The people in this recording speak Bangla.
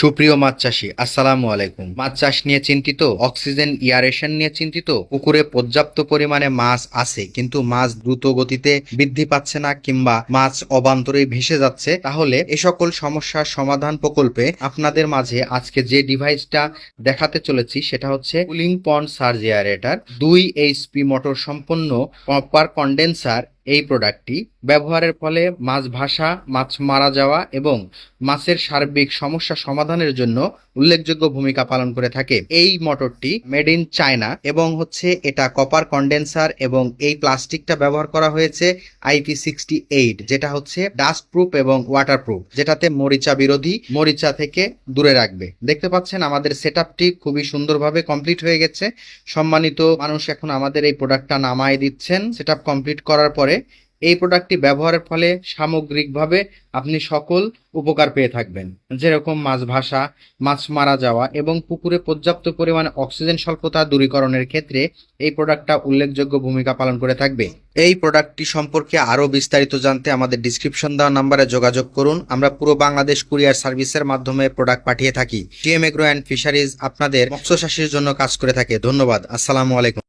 সুপ্রিয় মাছ চাষি, আসসালামু আলাইকুম। মাছ চাষ নিয়ে চিন্তিত, অক্সিজেন, ইয়ারেশন নিয়ে চিন্তিত, পুকুরে পর্যাপ্ত পরিমাণে মাছ আছে, কিন্তু মাছ দ্রুত গতিতে বৃদ্ধি পাচ্ছে না কিংবা মাছ অবান্তরে ভেসে যাচ্ছে, তাহলে এ সকল সমস্যার সমাধান প্রকল্পে আপনাদের মাঝে আজকে যে ডিভাইসটা দেখাতে চলেছি, সেটা হচ্ছে কুলিং পন্ড সার্জ এয়ারেটার, দুই এইচপি মোটর সম্পন্ন কপার কন্ডেন্সার এই প্রোডাক্টটি ব্যবহারের ফলে মাছ ভাসা, মাছ মারা যাওয়া এবং মাছের সার্বিক সমস্যা সমাধানের জন্য উল্লেখযোগ্য ভূমিকা পালন করে থাকে। এই মোটরটি মেড ইন চায়না এবং হচ্ছে এটা কপার কন্ডেন্সার এবং এই প্লাস্টিকটা ব্যবহার করা হয়েছে আইপি সিক্সটি এইট যেটা হচ্ছে ডাস্ট প্রুফ এবং ওয়াটার প্রুফ যেটাতে মরিচা বিরোধী, মরিচা থেকে দূরে রাখবে। দেখতে পাচ্ছেন আমাদের সেট আপটি খুবই সুন্দরভাবে কমপ্লিট হয়ে গেছে। সম্মানিত মানুষ এখন আমাদের এই প্রোডাক্টটা নামায় দিচ্ছেন। সেট কমপ্লিট করার পরে এই প্রোডাক্টটি ব্যবহারের ফলে সামগ্রিকভাবে আপনি সকল উপকার পেয়ে থাকবেন। যেরকম মাছ ভাসা, মাছ মারা যাওয়া এবং পুকুরে পর্যাপ্ত পরিমাণে অক্সিজেন স্বল্পতা দূরীকরণের ক্ষেত্রে এই প্রোডাক্টটা উল্লেখযোগ্য ভূমিকা পালন করে থাকবে। এই প্রোডাক্টটি সম্পর্কে আরও বিস্তারিত জানতে আমাদের ডিসক্রিপশন দেওয়া নাম্বারে যোগাযোগ করুন। আমরা পুরো বাংলাদেশ কুরিয়ার সার্ভিসের মাধ্যমে প্রোডাক্ট পাঠিয়ে থাকি। টিএম এগ্রো অ্যান্ড ফিশারিজ আপনাদের মৎস্য চাষের জন্য কাজ করে থাকে। ধন্যবাদ। আসসালামু আলাইকুম।